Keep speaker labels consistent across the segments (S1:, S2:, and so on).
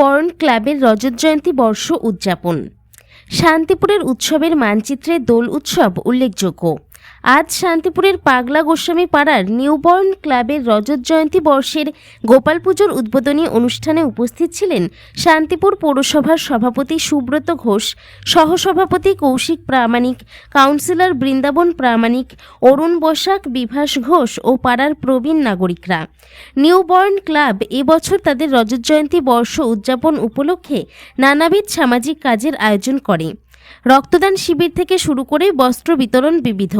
S1: Born ক্লাবের রজত জয়ন্তী বর্ষ উদযাপন। শান্তিপুরের উৎসবের মানচিত্রে দোল উৎসব উল্লেখযোগ্য। আজ শান্তিপুরের পাগলা গোস্বামী পাড়ার নিউবর্ন ক্লাবের রজত জয়ন্তী বর্ষের গোপাল পুজোর উদ্বোধনী অনুষ্ঠানে উপস্থিত ছিলেন শান্তিপুর পৌরসভার সভাপতি সুব্রত ঘোষ, সহসভাপতি কৌশিক প্রামাণিক, কাউন্সিলর বৃন্দাবন প্রামাণিক, অরুণ বসাক, বিভাস ঘোষ ও পাড়ার প্রবীণ নাগরিকরা। নিউবর্ন ক্লাব এবছর তাদের রজত জয়ন্তী বর্ষ উদযাপন উপলক্ষে নানাবিধ সামাজিক কাজের আয়োজন করে। রক্তদান শিবির থেকে শুরু করে বস্ত্র বিতরণ বিবিধ।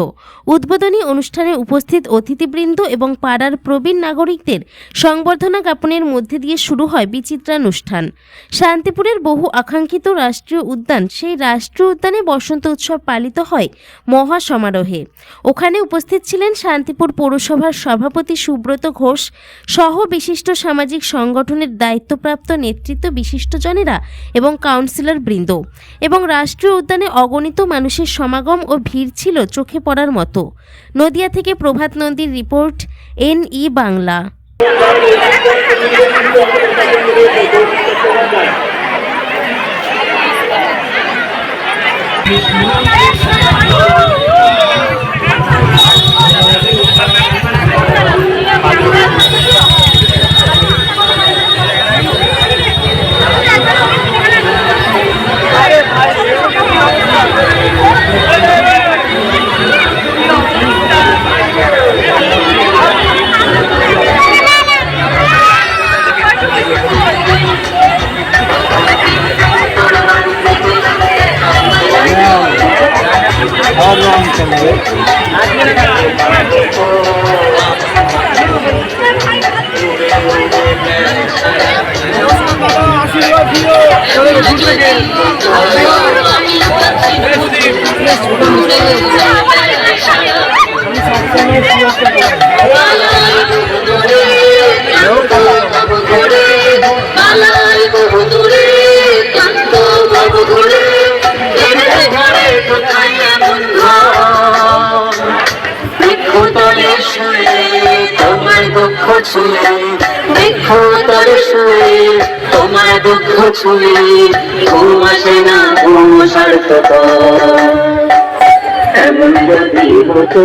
S1: উদ্বোধনী অনুষ্ঠানে উপস্থিত অতিথিবৃন্দ এবং পাড়ার প্রবীণ নাগরিকদের সংবর্ধনা জ্ঞাপনের মধ্যে দিয়ে শুরু হয় বিচিত্রানুষ্ঠান। শান্তিপুরের বহু আকাঙ্ক্ষিত রাষ্ট্রীয় উদ্যান সেই রাষ্ট্রীয় উদ্যানে বসন্ত উৎসব পালিত হয় মহা সমারোহে ওখানে উপস্থিত ছিলেন শান্তিপুর পৌরসভার সভাপতি সুব্রত ঘোষ সহ বিশিষ্ট সামাজিক সংগঠনের দায়িত্বপ্রাপ্ত নেতৃত্ব বিশিষ্টজনেরা এবং কাউন্সিলর বৃন্দ এবং রাষ্ট্রীয় উদ্যানে অগণিত মানুষের সমাগম ও ভিড় ছিল চোখে পড়ার মতো। নদিয়া থেকে প্রভাত নন্দীর রিপোর্ট এন ই বাংলা।
S2: और रंग चले
S3: ছোট দুঃখ ছুঁয়ে দেখো তোর শুয়ে, তোমার দুঃখ ছুঁয়ে, ঘুম আসে না, ঘুম সার্থ এমন যদি হতো